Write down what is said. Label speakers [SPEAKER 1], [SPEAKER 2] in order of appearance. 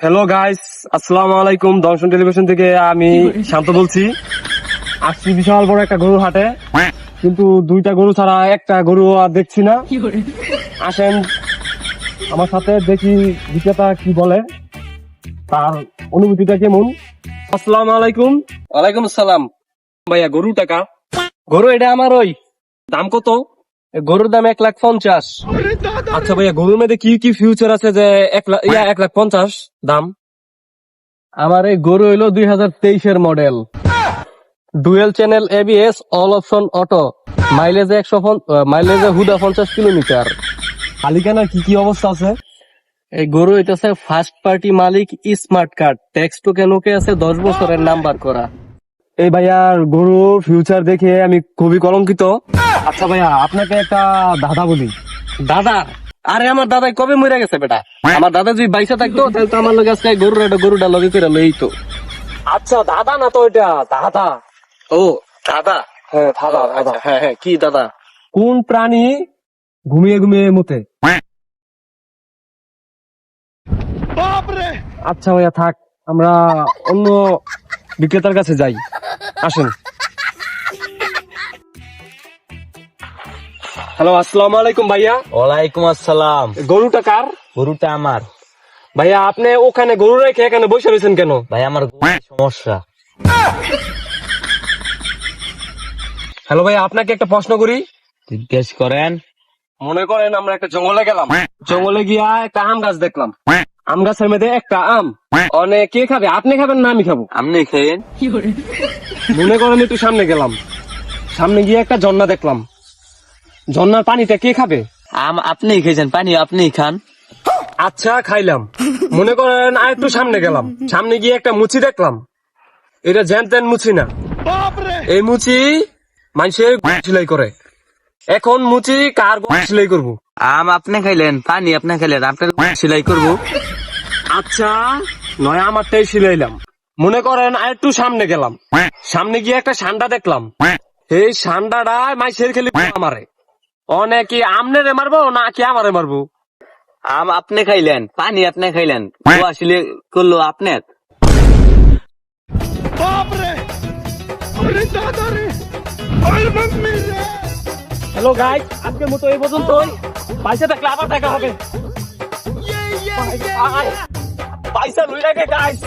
[SPEAKER 1] Hello guys আসসালামু আলাইকুম দর্শন টেলিভিশন থেকে আমি শান্ত বলছি। আসছি বিশাল বড় একটা গরু হাটে। কিন্তু দুইটা গরু ছাড়া একটা গরু আর দেখছি না। আসেন আমার সাথে দেখি বিক্রেতা কি বলে। তার অনুভূতিটা কেমন? আসসালামু আলাইকুম।
[SPEAKER 2] ওয়ালাইকুম আসসালাম।
[SPEAKER 1] ভাইয়া গরু টাকা।
[SPEAKER 2] গরু এটা আমার ওই।
[SPEAKER 1] দাম কত?
[SPEAKER 2] গরুর দাম এক লাখ পঞ্চাশ।
[SPEAKER 1] আচ্ছা ভাইয়া গরুর মধ্যে কি কি ফিউচার আছে যে এক লাখ ইয়া এক লাখ পঞ্চাশ দাম?
[SPEAKER 2] আমার এই গরু হইল দুই হাজার তেইশের model dual channel ABS all option auto মাইলেজে একশো মাইলেজে হুদা পঞ্চাশ কিলোমিটার।
[SPEAKER 1] মালিকানার কি কি অবস্থা আছে?
[SPEAKER 2] এই গরু এটা আছে ফার্স্ট পার্টি মালিক স্মার্ট কার্ড ট্যাক্স তো কেন কে আছে দশ বছরের নাম্বার করা।
[SPEAKER 1] এই ভাইয়ার গরুর ফিউচার দেখে আমি খুবই কলঙ্কিত। আচ্ছা ভাইয়া আপনাকে একটা দাদা বলি।
[SPEAKER 2] দাদা? আরে আমার দাদা কবে মরে গেছে বেটা? আমার দাদা যদি বাইসা থাকতো তাহলে তো আমার লগে আজকে গরুর একটা গরুটা লগে করে লই তো
[SPEAKER 1] আচ্ছা দাদা না তো এটা দাদা।
[SPEAKER 2] ও দাদা?
[SPEAKER 1] হ্যাঁ দাদা দাদা।
[SPEAKER 2] আচ্ছা, হ্যাঁ হ্যাঁ কি দাদা?
[SPEAKER 1] কোন প্রাণী ঘুমিয়ে ঘুমিয়ে মতে? আচ্ছা ভাইয়া থাক আমরা অন্য বিক্রেতার কাছে যাই। আসুন। হ্যালো আসসালামু আলাইকুম ভাইয়া।
[SPEAKER 3] ওয়ালাইকুম আসসালাম।
[SPEAKER 1] গরুটা কার?
[SPEAKER 3] গরুটা আমার।
[SPEAKER 1] ভাইয়া আপনি ওখানে গরু রেখে এখানে বসে রয়েছেন কেন?
[SPEAKER 3] ভাই আমার সমস্যা?
[SPEAKER 1] হ্যালো ভাইয়া আপনাকে একটা প্রশ্ন করি।
[SPEAKER 3] জিজ্ঞেস করেন।
[SPEAKER 1] মনে করেন আমরা একটা জঙ্গলে গেলাম। জঙ্গলে গিয়া একটা আম গাছ দেখলাম। আম গাছের মধ্যে একটা আম। অনেক কে খাবে? আপনি খাবেন না আমি খাব?
[SPEAKER 3] আপনি খেয়েন।
[SPEAKER 1] মনে করেন একটু সামনে গেলাম। সামনে গিয়ে একটা ঝর্ণা দেখলাম। ঝর্ণার পানিটা কে খাবে?
[SPEAKER 3] আম আপনি খেয়েছেন পানি আপনি খান।
[SPEAKER 1] আচ্ছা খাইলাম। মনে করেন আর একটু সামনে গেলাম। সামনে গিয়ে একটা মুচি দেখলাম। এটা জ্যান ত্যান মুচি না। এই মুচি মানুষের সেলাই করে। এখন মুচি কার সেলাই করব?
[SPEAKER 3] আম আপনি খাইলেন পানি আপনি খাইলেন আপনার সেলাই করব।
[SPEAKER 1] আচ্ছা নয় আমারটাই সিলাইলাম। মনে করেন আর একটু সামনে গেলাম। সামনে গিয়ে একটা সান্ডা দেখলাম। এই সান্ডাটা মাইসের খেলি আমারে। অনেকে আমনেরে মারবো না কি আমারে মারবো?
[SPEAKER 3] আম আপনি খাইলেন পানি আপনি খাইলেন। ও আসলে করল আপনার।
[SPEAKER 1] হ্যালো গাইস আজকের মতো এই পর্যন্তই। পয়সা থাকলে আবার দেখা হবে। পয়সা লুই রাখে গাইস।